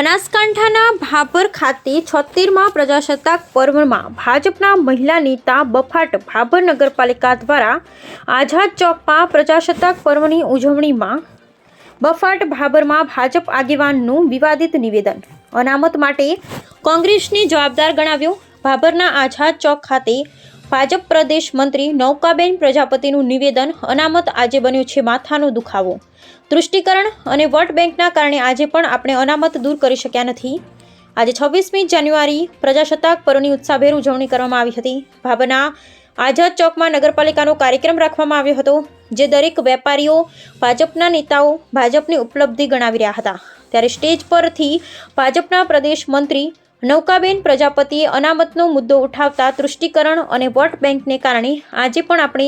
બનાસકાંઠાના ભાભર ખાતે છોતેરમાં પ્રજાસત્તાક પર્વમાં ભાજપના મહિલા નેતા બફાટ ભાભર નગરપાલિકા દ્વારા આઝાદ ચોકમાં પ્રજાસત્તાક પર્વની ઉજવણીમાં બફાટ ભાભરમાં ભાજપ આગેવાનનું વિવાદિત નિવેદન. અનામત માટે કોંગ્રેસને જવાબદાર ગણાવ્યો. ભાભરના આઝાદ ચોક ખાતે ભાજપ પ્રદેશ મંત્રી નૌકાબેન પ્રજાપતિનું નિવેદન અનામત આજે બન્યું છે માથાનો દુખાવો. તૃષ્ટિકરણ અને વોટ બેંકના કારણે આજે પણ આપણે અનામત દૂર કરી શક્યા નથી. આજે છવ્વીસમી જાન્યુઆરી પ્રજાસત્તાક પર્વની ઉત્સાહભેર ઉજવણી કરવામાં આવી હતી. ભાવના આઝાદ ચોકમાં નગરપાલિકાનો કાર્યક્રમ રાખવામાં આવ્યો હતો, જે દરેક વેપારીઓ, ભાજપના નેતાઓ ભાજપની ઉપલબ્ધિ ગણાવી રહ્યા હતા. ત્યારે સ્ટેજ પરથી ભાજપના પ્રદેશ મંત્રી નૌકાબેન પ્રજાપતિએ અનામતનો મુદ્દો ઉઠાવતા તૃષ્ટિકરણ અને વોટ બેંકને કારણે આજે પણ આપણે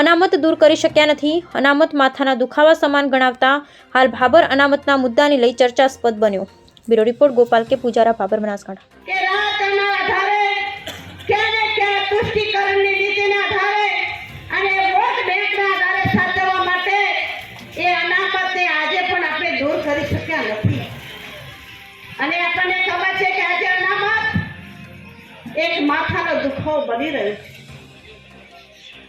અનામત દૂર કરી શક્યા નથી. અનામત માથાના દુખાવા સમાન ગણાવતા હાલ ભાબર અનામતના મુદ્દાને લઈ ચર્ચાસ્પદ બન્યો. બ્યુરો રિપોર્ટ ગોપાલ કે પૂજારા ભાબર બનાસકાંઠા. અને આપણને ખબર છે કે આજે અનામત એક માથાનો દુખાવો બની રહ્યો છે.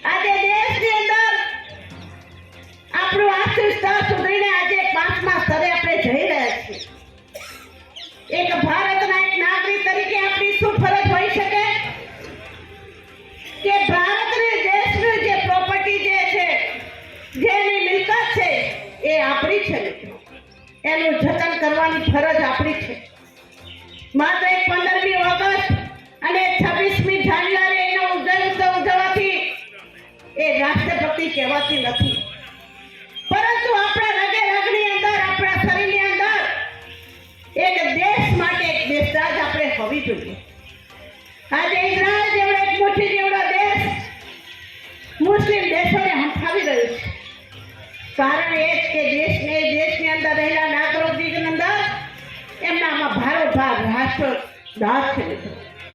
આજે દેશની અંદર આપણું આર્થિક સ્તર સુધરીને આજે પાંચમા સ્તરે આપણે જઈ રહ્યા છીએ. એક ભારતના એક નાગરિક તરીકે આપણી શું ફરજ હોઈ શકે? કે ભારતની દેશની જે પ્રોપર્ટી જે છે, જેની મિલકત છે, એ આપણી છે. એનું જતન કરવાની ફરજ આપણી છે. માત્ર એક પંદરમી ઓગસ્ટ અને છવ્વીસમી જાન્યુઆરી એનો ઉજવ ઉત્સવ ઉજવવાથી એ રાષ્ટ્રપતિ કહેવાતી નથી. પરંતુ આપણા રગે રગની અંદર, આપણા શરીરની અંદર એક દેશ માટે એક દેશરાજ આપણે હોવી જોઈએ. આજે ઇઝરાયલ જેવડો એક મુઠ્ઠી જેવડો દેશ મુસ્લિમ દેશોને હંફાવી રહ્યું છે. કારણ એ જ કે દેશની અંદર રહેલા નાગરિકની અંદર એમનામાં ભારોભાર રાષ્ટ્ર દાસ છે